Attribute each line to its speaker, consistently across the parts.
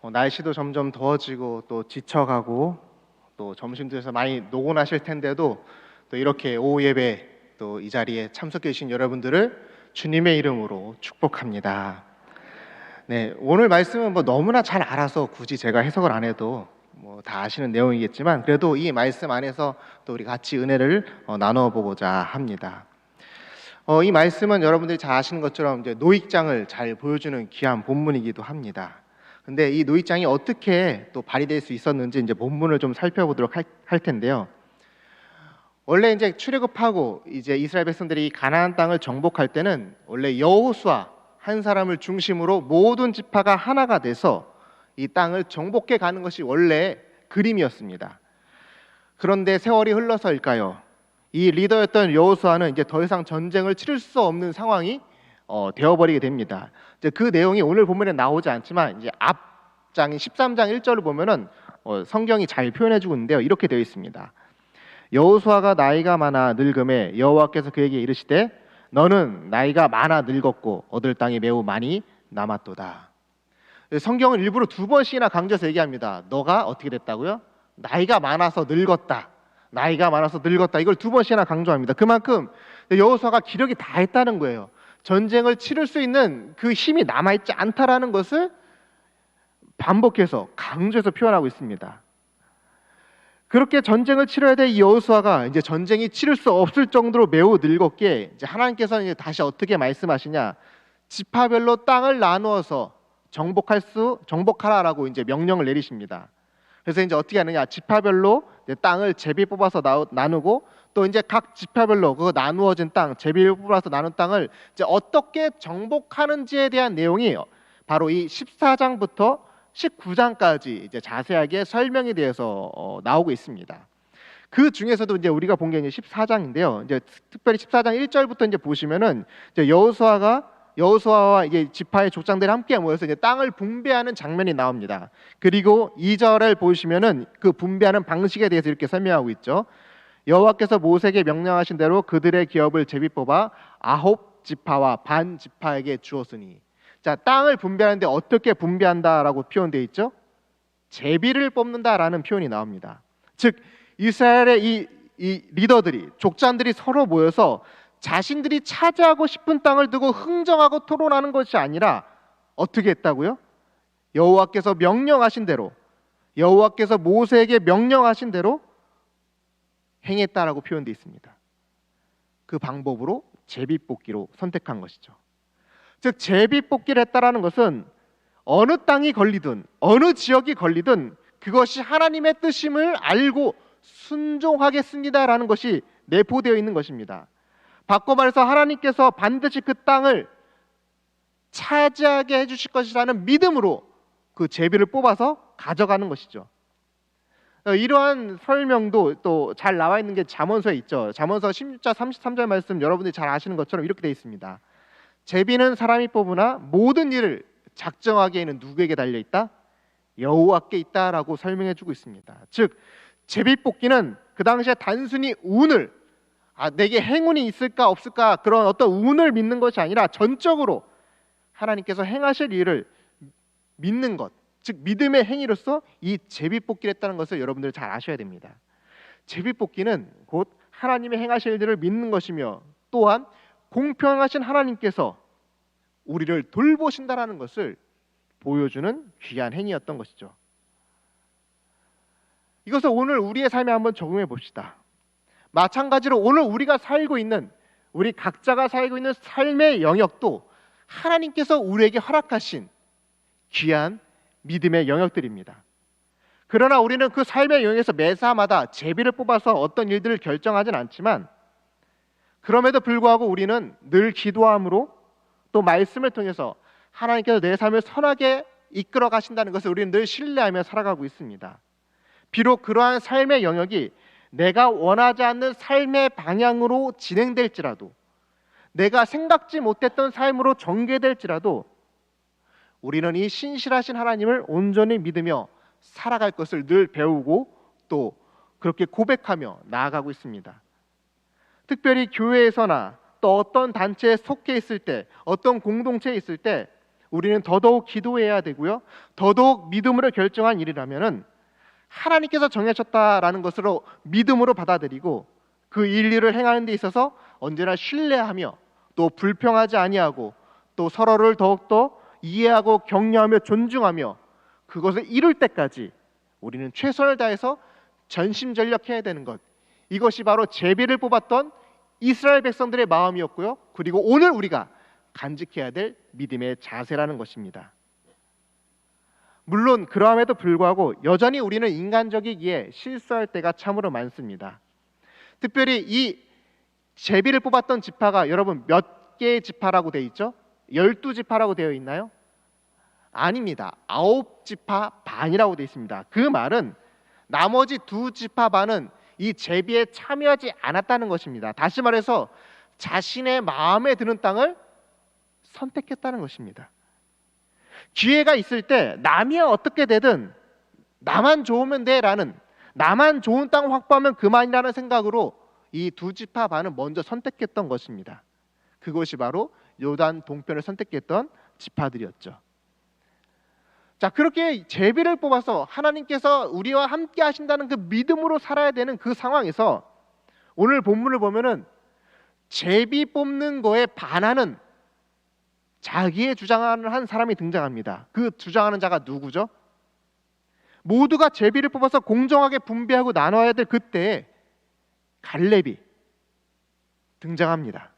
Speaker 1: 어, 날씨도 점점 더워지고 또 지쳐가고 또 점심 드셔서 많이 노곤하실 텐데도 또 이렇게 오후 예배 또 이 자리에 참석해 주신 여러분들을 주님의 이름으로 축복합니다. 네, 오늘 말씀은 뭐 너무나 잘 알아서 굳이 제가 해석을 안 해도 뭐 다 아시는 내용이겠지만 그래도 이 말씀 안에서 또 우리 같이 은혜를 어, 나누어 보고자 합니다. 어, 이 말씀은 여러분들이 잘 아시는 것처럼 이제 노익장을 잘 보여주는 귀한 본문이기도 합니다. 근데 이 노익장이 어떻게 또 발휘될 수 있었는지 이제 본문을 좀 살펴보도록 할, 할 텐데요. 원래 이제 출애굽하고 이제 이스라엘 백성들이 이 가나안 땅을 정복할 때는 원래 여호수아 한 사람을 중심으로 모든 지파가 하나가 돼서 이 땅을 정복해 가는 것이 원래 그림이었습니다. 그런데 세월이 흘러서일까요? 이 리더였던 여호수아는 이제 더 이상 전쟁을 치를 수 없는 상황이 어, 되어버리게 됩니다. 이제 그 내용이 오늘 본문에 나오지 않지만 이제 앞장인 13장 1절을 보면은 어, 성경이 잘 표현해 주고 있는데요. 이렇게 되어 있습니다. 여호수아가 나이가 많아 늙음에 여호와께서 그에게 이르시되 너는 나이가 많아 늙었고 얻을 땅이 매우 많이 남았도다. 성경은 일부러 두 번씩이나 강조해서 얘기합니다. 너가 어떻게 됐다고요? 나이가 많아서 늙었다. 나이가 많아서 늙었다. 이걸 두 번씩이나 강조합니다. 그만큼 여호수아가 기력이 다 했다는 거예요. 전쟁을 치를 수 있는 그 힘이 남아 있지 않다라는 것을 반복해서 강조해서 표현하고 있습니다. 그렇게 전쟁을 치러야 될이 여호수아가 이제 전쟁이 치를 수 없을 정도로 매우 늙었기에 이제 하나님께서는 이제 다시 어떻게 말씀하시냐 지파별로 땅을 나누어서 정복할 수 정복하라라고 이제 명령을 내리십니다. 그래서 이제 어떻게 하느냐 지파별로 땅을 제비 뽑아서 나, 나누고 또 이제 각 지파별로 그 나누어진 땅 제비를 뽑아서 나눈 땅을 이제 어떻게 정복하는지에 대한 내용이 바로 이 14장부터 19장까지 이제 자세하게 설명이 되어서 어, 나오고 있습니다. 그 중에서도 이제 우리가 본 게 이제 14장인데요. 이제 특별히 14장 1절부터 이제 보시면은 이제 여호수아가 여호수아와 이제 지파의 족장들이 함께 모여서 이제 땅을 분배하는 장면이 나옵니다. 그리고 2절을 보시면은 그 분배하는 방식에 대해서 이렇게 설명하고 있죠. 여호와께서 모세에게 명령하신 대로 그들의 기업을 제비 뽑아 아홉 지파와 반 지파에게 주었으니 자, 땅을 분배하는데 어떻게 분배한다라고 표현되어 있죠? 제비를 뽑는다라는 표현이 나옵니다. 즉 이스라엘의 이, 이 리더들이 족장들이 서로 모여서 자신들이 차지하고 싶은 땅을 두고 흥정하고 토론하는 것이 아니라 어떻게 했다고요? 여호와께서 명령하신 대로 여호와께서 모세에게 명령하신 대로 행했다라고 표현되어 있습니다. 그 방법으로 제비 뽑기로 선택한 것이죠. 즉 제비 뽑기를 했다라는 것은 어느 땅이 걸리든 어느 지역이 걸리든 그것이 하나님의 뜻임을 알고 순종하겠습니다라는 것이 내포되어 있는 것입니다. 바꿔 말해서 하나님께서 반드시 그 땅을 차지하게 해주실 것이라는 믿음으로 그 제비를 뽑아서 가져가는 것이죠. 어, 이러한 설명도 또 잘 나와 있는 게 잠언서에 있죠. 잠언서 16장 33절 말씀 여러분들이 잘 아시는 것처럼 이렇게 되어 있습니다. 제비는 사람이 뽑으나 모든 일을 작정하기에는 누구에게 달려 있다? 여호와께 있다라고 설명해 주고 있습니다. 즉 제비 뽑기는 그 당시에 단순히 운을 아 내게 행운이 있을까 없을까 그런 어떤 운을 믿는 것이 아니라 전적으로 하나님께서 행하실 일을 믿는 것, 즉 믿음의 행위로서 이 제비 뽑기를 했다는 것을 여러분들 잘 아셔야 됩니다. 제비 뽑기는 곧 하나님의 행하실 일을 믿는 것이며 또한 공평하신 하나님께서 우리를 돌보신다라는 것을 보여주는 귀한 행위였던 것이죠. 이것을 오늘 우리의 삶에 한번 적용해 봅시다. 마찬가지로 오늘 우리가 살고 있는 우리 각자가 살고 있는 삶의 영역도 하나님께서 우리에게 허락하신 귀한 믿음의 영역들입니다. 그러나 우리는 그 삶의 영역에서 매사마다 제비를 뽑아서 어떤 일들을 결정하진 않지만 그럼에도 불구하고 우리는 늘 기도함으로 또 말씀을 통해서 하나님께서 내 삶을 선하게 이끌어 가신다는 것을 우리는 늘 신뢰하며 살아가고 있습니다. 비록 그러한 삶의 영역이 내가 원하지 않는 삶의 방향으로 진행될지라도 내가 생각지 못했던 삶으로 전개될지라도 우리는 이 신실하신 하나님을 온전히 믿으며 살아갈 것을 늘 배우고 또 그렇게 고백하며 나아가고 있습니다. 특별히 교회에서나 또 어떤 단체에 속해 있을 때, 어떤 공동체에 있을 때 우리는 더더욱 기도해야 되고요. 더더욱 믿음으로 결정한 일이라면은 하나님께서 정하셨다라는 것으로 믿음으로 받아들이고 그 일일을 행하는 데 있어서 언제나 신뢰하며 또 불평하지 아니하고 또 서로를 더욱더 이해하고 격려하며 존중하며 그것을 이룰 때까지 우리는 최선을 다해서 전심전력해야 되는 것. 이것이 바로 제비를 뽑았던 이스라엘 백성들의 마음이었고요. 그리고 오늘 우리가 간직해야 될 믿음의 자세라는 것입니다. 물론 그러함에도 불구하고 여전히 우리는 인간적이기에 실수할 때가 참으로 많습니다. 특별히 이 제비를 뽑았던 지파가 여러분 몇 개의 지파라고 되어 있죠? 열두 지파라고 되어 있나요? 아닙니다. 아홉 지파 반이라고 되어 있습니다. 그 말은 나머지 두 지파 반은 이 제비에 참여하지 않았다는 것입니다. 다시 말해서 자신의 마음에 드는 땅을 선택했다는 것입니다. 기회가 있을 때 남이 어떻게 되든 나만 좋으면 돼라는 나만 좋은 땅 확보하면 그만이라는 생각으로 이 두 지파 반은 먼저 선택했던 것입니다. 그것이 바로 요단 동편을 선택했던 지파들이었죠. 자, 그렇게 제비를 뽑아서 하나님께서 우리와 함께 하신다는 그 믿음으로 살아야 되는 그 상황에서 오늘 본문을 보면은 제비 뽑는 거에 반하는 자기의 주장을 한 사람이 등장합니다. 그 주장하는 자가 누구죠? 모두가 제비를 뽑아서 공정하게 분배하고 나눠야 될 그때에 갈렙이 등장합니다.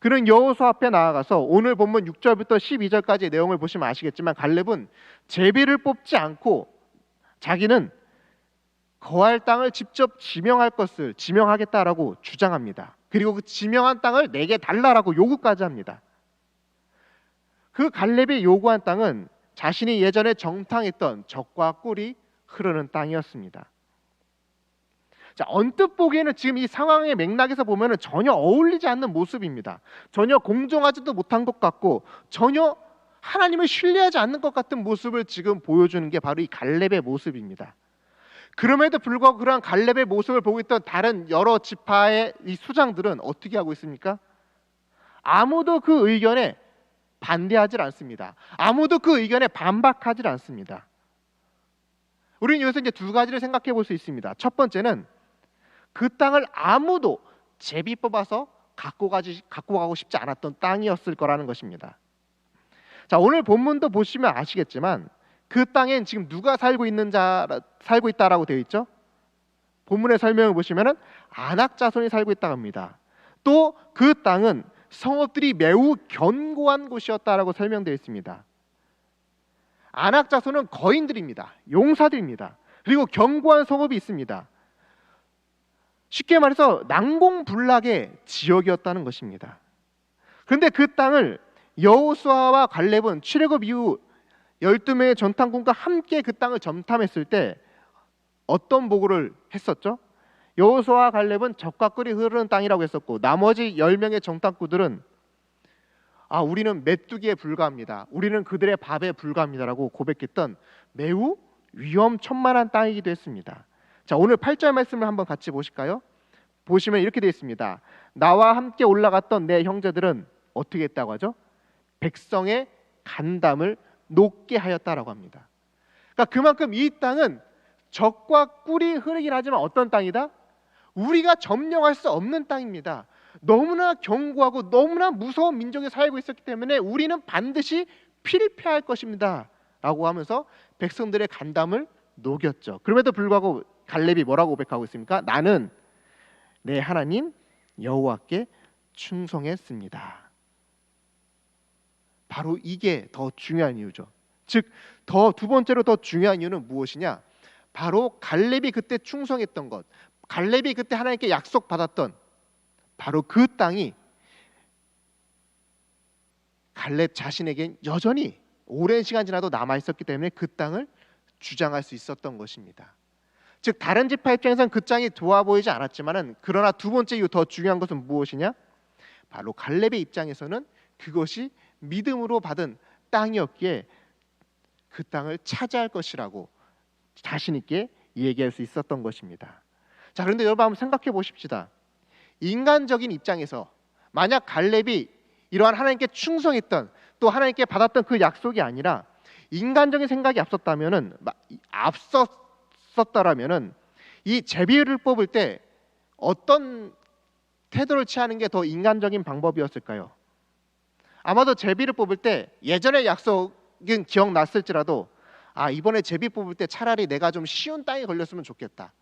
Speaker 1: 그는 여호수 앞에 나아가서 오늘 본문 6절부터 12절까지 내용을 보시면 아시겠지만 갈렙은 제비를 뽑지 않고 자기는 거할 땅을 직접 지명할 것을 지명하겠다라고 주장합니다. 그리고 그 지명한 땅을 내게 달라라고 요구까지 합니다. 그 갈렙이 요구한 땅은 자신이 예전에 정탐했던 적과 꿀이 흐르는 땅이었습니다. 자, 언뜻 보기에는 지금 이 상황의 맥락에서 보면은 전혀 어울리지 않는 모습입니다. 전혀 공정하지도 못한 것 같고 전혀 하나님을 신뢰하지 않는 것 같은 모습을 지금 보여주는 게 바로 이 갈렙의 모습입니다. 그럼에도 불구하고 그러한 갈렙의 모습을 보고 있던 다른 여러 지파의 이 수장들은 어떻게 하고 있습니까? 아무도 그 의견에 반대하지 않습니다. 아무도 그 의견에 반박하지 않습니다. 우리는 여기서 이제 두 가지를 생각해 볼 수 있습니다. 첫 번째는 그 땅을 아무도 제비 뽑아서 갖고 가지 갖고 가고 싶지 않았던 땅이었을 거라는 것입니다. 자, 오늘 본문도 보시면 아시겠지만 그 땅엔 지금 누가 살고 있는 자 살고 있다라고 되어 있죠? 본문의 설명을 보시면은 안악 자손이 살고 있다고 합니다. 또 그 땅은 성읍들이 매우 견고한 곳이었다라고 설명되어 있습니다. 안악 자손은 거인들입니다. 용사들입니다. 그리고 견고한 성읍이 있습니다. 쉽게 말해서 난공불락의 지역이었다는 것입니다. 그런데 그 땅을 여호수아와 갈렙은 출애굽 이후 12명의 전탐꾼과 함께 그 땅을 점탐했을 때 어떤 보고를 했었죠? 여호수아와 갈렙은 적과 꿀이 흐르는 땅이라고 했었고 나머지 10명의 정탐꾼들은 아, 우리는 메뚜기에 불과합니다. 우리는 그들의 밥에 불과합니다라고 고백했던 매우 위험천만한 땅이기도 했습니다. 자, 오늘 8절 말씀을 한번 같이 보실까요? 보시면 이렇게 되어 있습니다. 나와 함께 올라갔던 내 형제들은 어떻게 했다고 하죠? 백성의 간담을 높게 하였다라고 합니다. 그러니까 그만큼 이 땅은 적과 꿀이 흐르긴 하지만 어떤 땅이다? 우리가 점령할 수 없는 땅입니다. 너무나 견고하고 너무나 무서운 민족이 살고 있었기 때문에 우리는 반드시 필패할 것입니다. 라고 하면서 백성들의 간담을 녹였죠. 그럼에도 불구하고 갈렙이 뭐라고 고백하고 있습니까? 나는 내 하나님 여호와께 충성했습니다. 바로 이게 더 중요한 이유죠. 즉, 더 두 번째로 더 중요한 이유는 무엇이냐? 바로 갈렙이 그때 충성했던 것, 갈렙이 그때 하나님께 약속 받았던 바로 그 땅이 갈렙 자신에겐 여전히 오랜 시간 지나도 남아 있었기 때문에 그 땅을 주장할 수 있었던 것입니다. 즉 다른 지파 입장에서는 그 땅이 좋아 보이지 않았지만은 그러나 두 번째 이유 더 중요한 것은 무엇이냐? 바로 갈렙의 입장에서는 그것이 믿음으로 받은 땅이었기에 그 땅을 차지할 것이라고 자신 있게 얘기할 수 있었던 것입니다. 자, 그런데 여러분 한번 생각해 보십시다. 인간적인 입장에서 만약 갈렙이 이러한 하나님께 충성했던 또 하나님께 받았던 그 약속이 아니라 인간적인 생각이 앞섰다면은 마- 앞섰 었다라면은 이 제비를 뽑을 때 어떤 태도를 취하는 게 더 인간적인 방법이었을까요? 아마도 제비를 뽑을 때 예전의 약속은 기억났을지라도 아 이번에 제비 뽑을 때 차라리 내가 좀 쉬운 땅에 걸렸으면 좋겠다.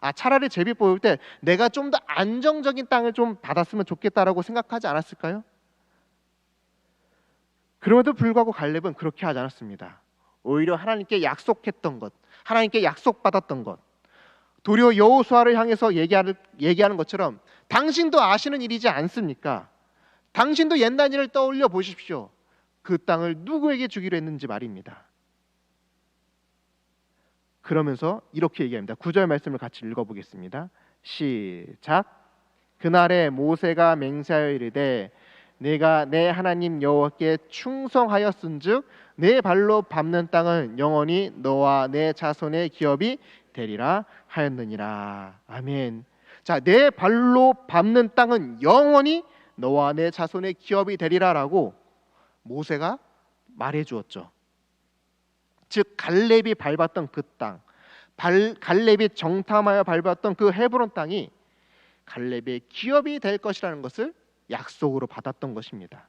Speaker 1: 아 차라리 제비 뽑을 때 내가 좀 더 안정적인 땅을 좀 받았으면 좋겠다라고 생각하지 않았을까요? 그럼에도 불구하고 갈렙은 그렇게 하지 않았습니다. 오히려 하나님께 약속했던 것, 하나님께 약속받았던 것, 도리어 여호수아를 향해서 얘기하는, 것처럼 당신도 아시는 일이지 않습니까? 당신도 옛날 일을 떠올려 보십시오. 그 땅을 누구에게 주기로 했는지 말입니다. 그러면서 이렇게 얘기합니다. 구절 말씀을 같이 읽어보겠습니다. 시작. 그날에 모세가 맹세하여 이르되 내가 내 하나님 여호와께 충성하였은즉 내 발로 밟는 땅은 영원히 너와 내 자손의 기업이 되리라 하였느니라. 아멘. 자, 내 발로 밟는 땅은 영원히 너와 내 자손의 기업이 되리라라고 모세가 말해 주었죠. 즉 갈렙이 밟았던 그 땅, 발, 갈렙이 정탐하여 밟았던 그 헤브론 땅이 갈렙의 기업이 될 것이라는 것을 약속으로 받았던 것입니다.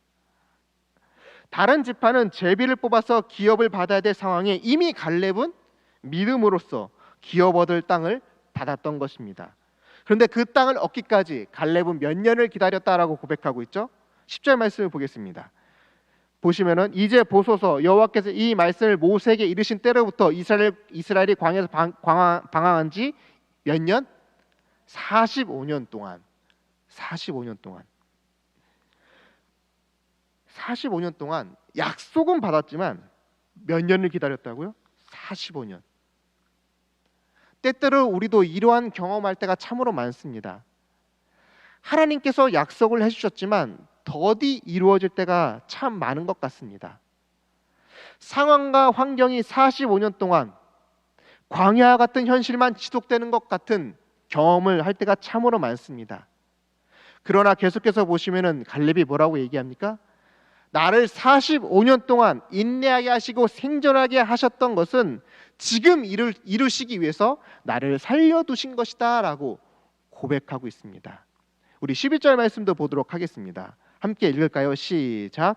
Speaker 1: 다른 지파는 제비를 뽑아서 기업을 받아야 될 상황에 이미 갈렙은 믿음으로써 기업 얻을 땅을 받았던 것입니다. 그런데 그 땅을 얻기까지 갈렙은 몇 년을 기다렸다라고 고백하고 있죠. 10절 말씀을 보겠습니다. 보시면은 이제 보소서 여호와께서 이 말씀을 모세에게 이르신 때로부터 이스라엘 이스라엘이 광야에서 방, 방황한 지 몇 년? 45년 동안 45년 동안 45년 동안 약속은 받았지만 몇 년을 기다렸다고요? 45년. 때때로 우리도 이러한 경험할 때가 참으로 많습니다. 하나님께서 약속을 해주셨지만 더디 이루어질 때가 참 많은 것 같습니다. 상황과 환경이 45년 동안 광야 같은 현실만 지속되는 것 같은 경험을 할 때가 참으로 많습니다. 그러나 계속해서 보시면은 갈렙이 뭐라고 얘기합니까? 나를 45년 동안 인내하게 하시고 생존하게 하셨던 것은 지금 이루, 이루시기 위해서 나를 살려두신 것이다 라고 고백하고 있습니다. 우리 11절 말씀도 보도록 하겠습니다. 함께 읽을까요? 시작.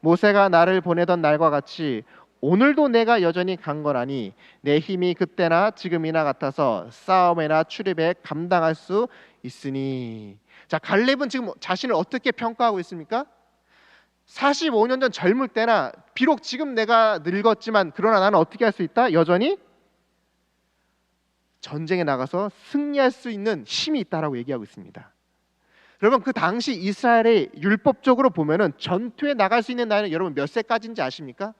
Speaker 1: 모세가 나를 보내던 날과 같이 오늘도 내가 여전히 강건하니 내 힘이 그때나 지금이나 같아서 싸움이나 출입에 감당할 수 있으니 자 갈렙은 지금 자신을 어떻게 평가하고 있습니까? 45년 전 젊을 때나 비록 지금 내가 늙었지만 그러나 나는 어떻게 할 수 있다? 여전히 전쟁에 나가서 승리할 수 있는 힘이 있다라고 얘기하고 있습니다. 여러분 그 당시 이스라엘의 율법적으로 보면은 전투에 나갈 수 있는 나이는 여러분 몇 세까지인지 아십니까?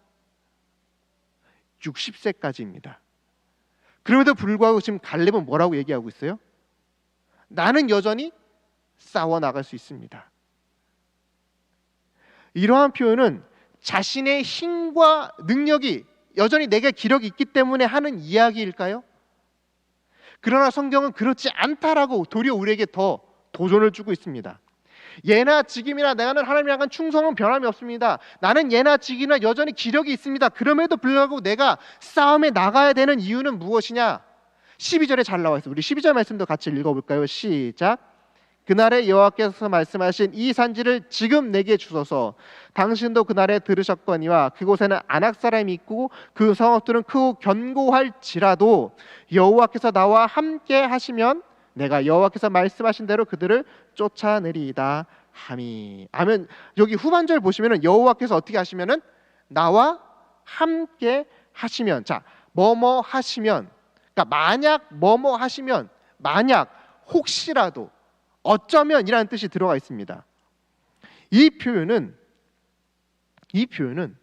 Speaker 1: 60세까지입니다. 그럼에도 불구하고 지금 갈렙은 뭐라고 얘기하고 있어요? 나는 여전히 싸워 나갈 수 있습니다. 이러한 표현은 자신의 힘과 능력이 여전히 내게 기력이 있기 때문에 하는 이야기일까요? 그러나 성경은 그렇지 않다라고 도리어 우리에게 더 도전을 주고 있습니다. 예나 지금이나 나는 하나님 향한 충성은 변함이 없습니다. 나는 예나 지금이나 여전히 기력이 있습니다. 그럼에도 불구하고 내가 싸움에 나가야 되는 이유는 무엇이냐? 12절에 잘 나와 있어요. 우리 12절 말씀도 같이 읽어볼까요? 시작. 그날에 여호와께서 말씀하신 이 산지를 지금 내게 주소서. 당신도 그날에 들으셨거니와 그곳에는 안악 사람이 있고 그 성읍들은 크고 견고할지라도 여호와께서 나와 함께 하시면 내가 여호와께서 말씀하신 대로 그들을 쫓아내리이다 함이. 아멘. 여기 후반절 보시면은 여호와께서 어떻게 하시면은 나와 함께 하시면 자 뭐뭐 하시면 그러니까 만약 뭐뭐 하시면 만약 혹시라도 어쩌면이라는 뜻이 들어가 있습니다. 이 표현은 이 표현은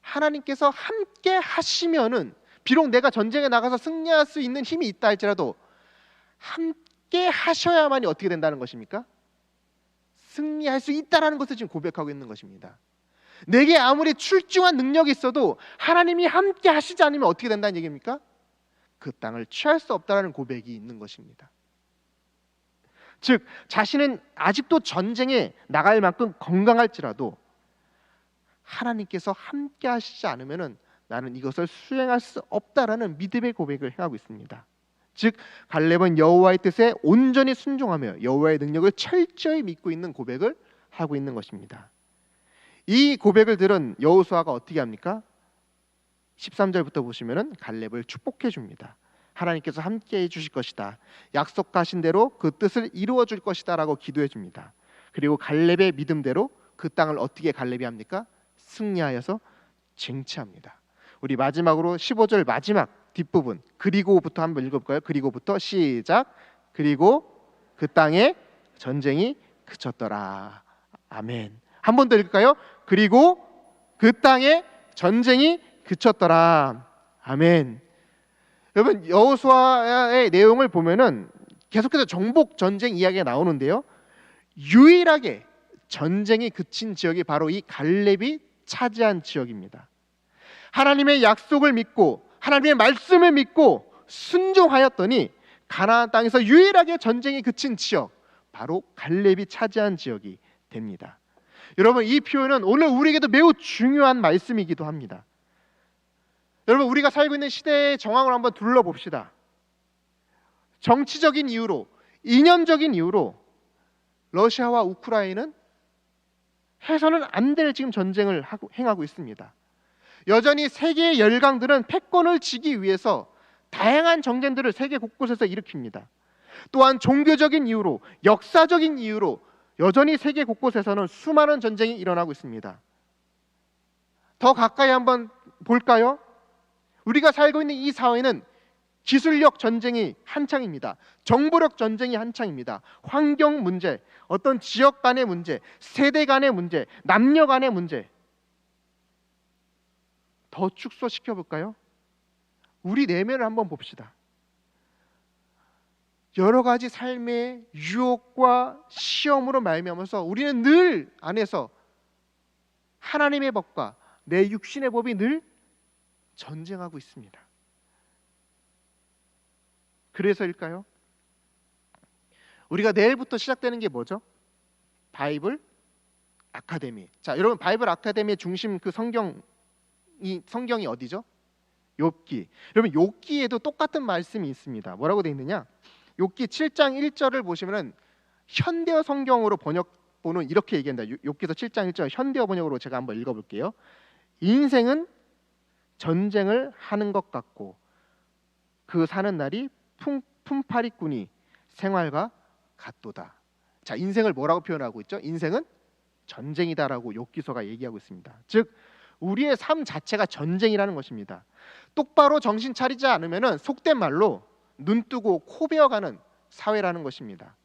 Speaker 1: 하나님께서 함께 하시면은 비록 내가 전쟁에 나가서 승리할 수 있는 힘이 있다 할지라도 함께 하셔야만이 어떻게 된다는 것입니까? 승리할 수 있다라는 것을 지금 고백하고 있는 것입니다. 내게 아무리 출중한 능력이 있어도 하나님이 함께 하시지 않으면 어떻게 된다는 얘기입니까? 그 땅을 취할 수 없다라는 고백이 있는 것입니다. 즉 자신은 아직도 전쟁에 나갈 만큼 건강할지라도 하나님께서 함께 하시지 않으면은 나는 이것을 수행할 수 없다라는 믿음의 고백을 행하고 있습니다. 즉 갈렙은 여호와의 뜻에 온전히 순종하며 여호와의 능력을 철저히 믿고 있는 고백을 하고 있는 것입니다. 이 고백을 들은 여호수아가 어떻게 합니까? 13절부터 보시면은 갈렙을 축복해 줍니다. 하나님께서 함께 해 주실 것이다. 약속하신 대로 그 뜻을 이루어 줄 것이다라고 기도해 줍니다. 그리고 갈렙의 믿음대로 그 땅을 어떻게 갈렙이 합니까? 승리하여서 쟁취합니다. 우리 마지막으로 15절 마지막 뒷부분 그리고부터 한번 읽어볼까요? 그리고부터 시작. 그리고 그 땅에 전쟁이 그쳤더라. 아멘. 한 번 더 읽을까요? 그리고 그 땅에 전쟁이 그쳤더라. 아멘. 여러분 여호수아의 내용을 보면은 계속해서 정복 전쟁 이야기가 나오는데요. 유일하게 전쟁이 그친 지역이 바로 이 갈렙이 차지한 지역입니다. 하나님의 약속을 믿고 하나님의 말씀을 믿고 순종하였더니 가나안 땅에서 유일하게 전쟁이 그친 지역 바로 갈렙이 차지한 지역이 됩니다. 여러분 이 표현은 오늘 우리에게도 매우 중요한 말씀이기도 합니다. 여러분 우리가 살고 있는 시대의 정황을 한번 둘러봅시다. 정치적인 이유로 이념적인 이유로 러시아와 우크라이나는 해서는 안 될 지금 전쟁을 하고, 행하고 있습니다. 여전히 세계의 열강들은 패권을 지기 위해서 다양한 정쟁들을 세계 곳곳에서 일으킵니다. 또한 종교적인 이유로 역사적인 이유로 여전히 세계 곳곳에서는 수많은 전쟁이 일어나고 있습니다. 더 가까이 한번 볼까요? 우리가 살고 있는 이 사회는 기술력 전쟁이 한창입니다. 정보력 전쟁이 한창입니다. 환경 문제, 어떤 지역 간의 문제, 세대 간의 문제, 남녀 간의 문제. 더 축소시켜 볼까요? 우리 내면을 한번 봅시다. 여러 가지 삶의 유혹과 시험으로 말미암아서 우리는 늘 안에서 하나님의 법과 내 육신의 법이 늘 전쟁하고 있습니다. 그래서일까요? 우리가 내일부터 시작되는 게 뭐죠? 바이블 아카데미. 자, 여러분 바이블 아카데미의 중심 그 성경이 성경이 어디죠? 욥기. 여러분 욥기에도 똑같은 말씀이 있습니다. 뭐라고 돼 있느냐? 욥기 7장 1절을 보시면은 현대어 성경으로 번역본은 이렇게 얘기한다. 욥기서 7장 1절 현대어 번역으로 제가 한번 읽어 볼게요. 인생은 전쟁을 하는 것 같고 그 사는 날이 품, 품파리꾼이 생활과 같도다. 자, 인생을 뭐라고 표현하고 있죠? 인생은 전쟁이다라고 욥기서가 얘기하고 있습니다. 즉 우리의 삶 자체가 전쟁이라는 것입니다. 똑바로 정신 차리지 않으면은 속된 말로 눈 뜨고 코 베어가는 사회라는 것입니다.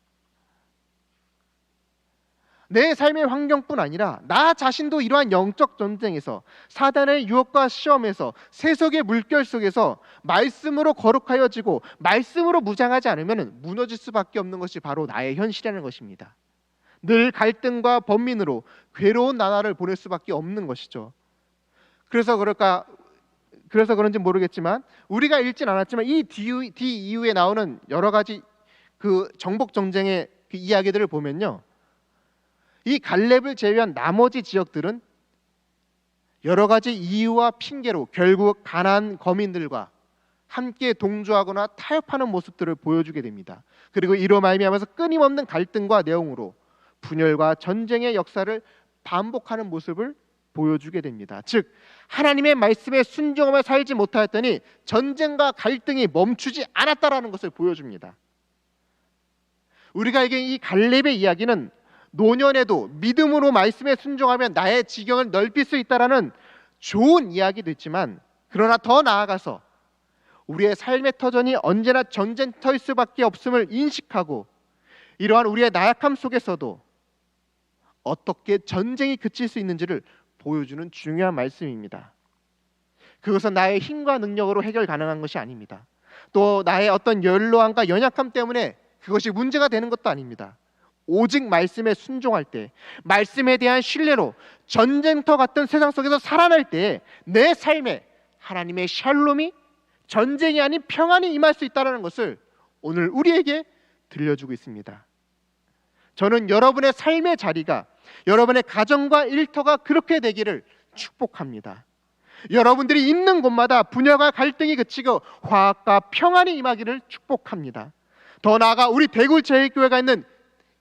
Speaker 1: 내 삶의 환경뿐 아니라 나 자신도 이러한 영적 전쟁에서 사단의 유혹과 시험에서 세속의 물결 속에서 말씀으로 거룩하여지고 말씀으로 무장하지 않으면 무너질 수밖에 없는 것이 바로 나의 현실이라는 것입니다. 늘 갈등과 번민으로 괴로운 나날을 보낼 수밖에 없는 것이죠. 그래서 그럴까 그래서 그런지 모르겠지만 우리가 읽진 않았지만 이 뒤, 뒤 이후에 나오는 여러 가지 그 정복 전쟁의 그 이야기들을 보면요. 이 갈렙을 제외한 나머지 지역들은 여러 가지 이유와 핑계로 결국 가난 거민들과 함께 동조하거나 타협하는 모습들을 보여주게 됩니다. 그리고 이로 말미암아서 끊임없는 갈등과 내용으로 분열과 전쟁의 역사를 반복하는 모습을 보여주게 됩니다. 즉 하나님의 말씀에 순종하며 살지 못하였더니 전쟁과 갈등이 멈추지 않았다라는 것을 보여줍니다. 우리가 이게 이 갈렙의 이야기는 노년에도 믿음으로 말씀에 순종하면 나의 지경을 넓힐 수 있다라는 좋은 이야기도 있지만 그러나 더 나아가서 우리의 삶의 터전이 언제나 전쟁터일 수밖에 없음을 인식하고 이러한 우리의 나약함 속에서도 어떻게 전쟁이 그칠 수 있는지를 보여주는 중요한 말씀입니다. 그것은 나의 힘과 능력으로 해결 가능한 것이 아닙니다. 또 나의 어떤 연로함과 연약함 때문에 그것이 문제가 되는 것도 아닙니다. 오직 말씀에 순종할 때, 말씀에 대한 신뢰로 전쟁터 같은 세상 속에서 살아날 때 내 삶에 하나님의 샬롬이 전쟁이 아닌 평안이 임할 수 있다는 것을 오늘 우리에게 들려주고 있습니다. 저는 여러분의 삶의 자리가 여러분의 가정과 일터가 그렇게 되기를 축복합니다. 여러분들이 있는 곳마다 분열과 갈등이 그치고 화합과 평안이 임하기를 축복합니다. 더 나아가 우리 대구 제일교회가 있는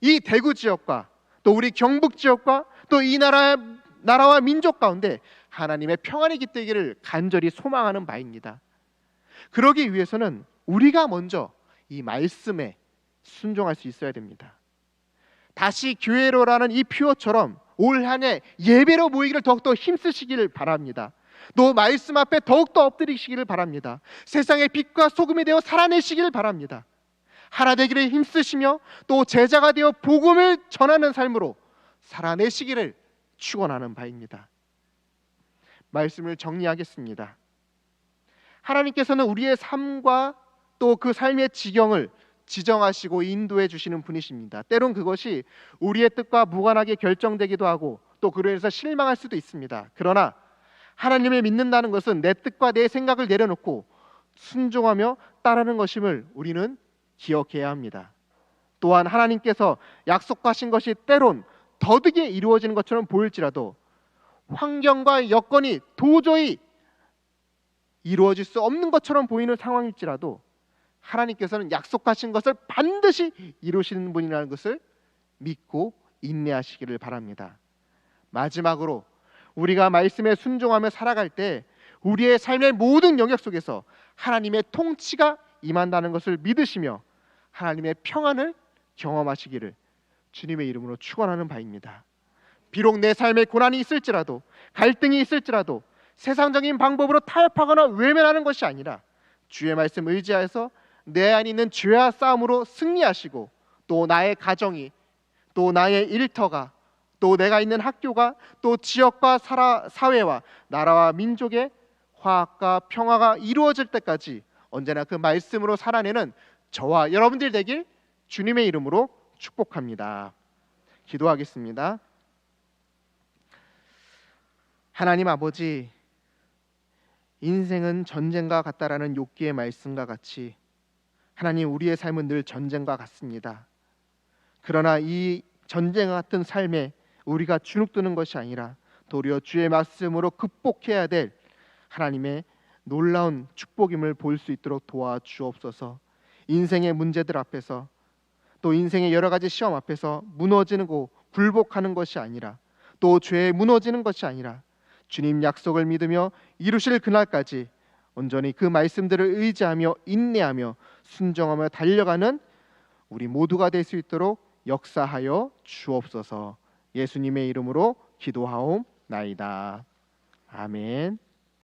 Speaker 1: 이 대구 지역과 또 우리 경북 지역과 또 이 나라 나라와 민족 가운데 하나님의 평안이 깃들기를 간절히 소망하는 바입니다. 그러기 위해서는 우리가 먼저 이 말씀에 순종할 수 있어야 됩니다. 다시 교회로라는 이 표어처럼 올 한 해 예배로 모이기를 더욱더 힘쓰시기를 바랍니다. 또 말씀 앞에 더욱더 엎드리시기를 바랍니다. 세상의 빛과 소금이 되어 살아내시기를 바랍니다. 하나 되기를 힘쓰시며 또 제자가 되어 복음을 전하는 삶으로 살아내시기를 축원하는 바입니다. 말씀을 정리하겠습니다. 하나님께서는 우리의 삶과 또 그 삶의 지경을 지정하시고 인도해 주시는 분이십니다. 때론 그것이 우리의 뜻과 무관하게 결정되기도 하고 또 그로 인해서 실망할 수도 있습니다. 그러나 하나님을 믿는다는 것은 내 뜻과 내 생각을 내려놓고 순종하며 따르는 것임을 우리는 기억해야 합니다. 또한 하나님께서 약속하신 것이 때론 더디게 이루어지는 것처럼 보일지라도 환경과 여건이 도저히 이루어질 수 없는 것처럼 보이는 상황일지라도 하나님께서는 약속하신 것을 반드시 이루시는 분이라는 것을 믿고 인내하시기를 바랍니다. 마지막으로 우리가 말씀에 순종하며 살아갈 때 우리의 삶의 모든 영역 속에서 하나님의 통치가 임한다는 것을 믿으시며 하나님의 평안을 경험하시기를 주님의 이름으로 축원하는 바입니다. 비록 내 삶에 고난이 있을지라도 갈등이 있을지라도 세상적인 방법으로 타협하거나 외면하는 것이 아니라 주의 말씀 의지하여서 내 안에 있는 죄와 싸움으로 승리하시고 또 나의 가정이 또 나의 일터가 또 내가 있는 학교가 또 지역과 사라, 사회와 나라와 민족의 화합과 평화가 이루어질 때까지 언제나 그 말씀으로 살아내는 저와 여러분들 되길 주님의 이름으로 축복합니다. 기도하겠습니다. 하나님 아버지 인생은 전쟁과 같다라는 욥기의 말씀과 같이 하나님 우리의 삶은 늘 전쟁과 같습니다. 그러나 이 전쟁 같은 삶에 우리가 주눅드는 것이 아니라 도리어 주의 말씀으로 극복해야 될 하나님의 놀라운 축복임을 볼 수 있도록 도와주옵소서. 인생의 문제들 앞에서 또 인생의 여러 가지 시험 앞에서 무너지는 고 굴복하는 것이 아니라 또 죄에 무너지는 것이 아니라 주님 약속을 믿으며 이루실 그날까지 온전히 그 말씀들을 의지하며 인내하며 순종하며 달려가는 우리 모두가 될 수 있도록 역사하여 주옵소서. 예수님의 이름으로 기도하옵나이다. 아멘.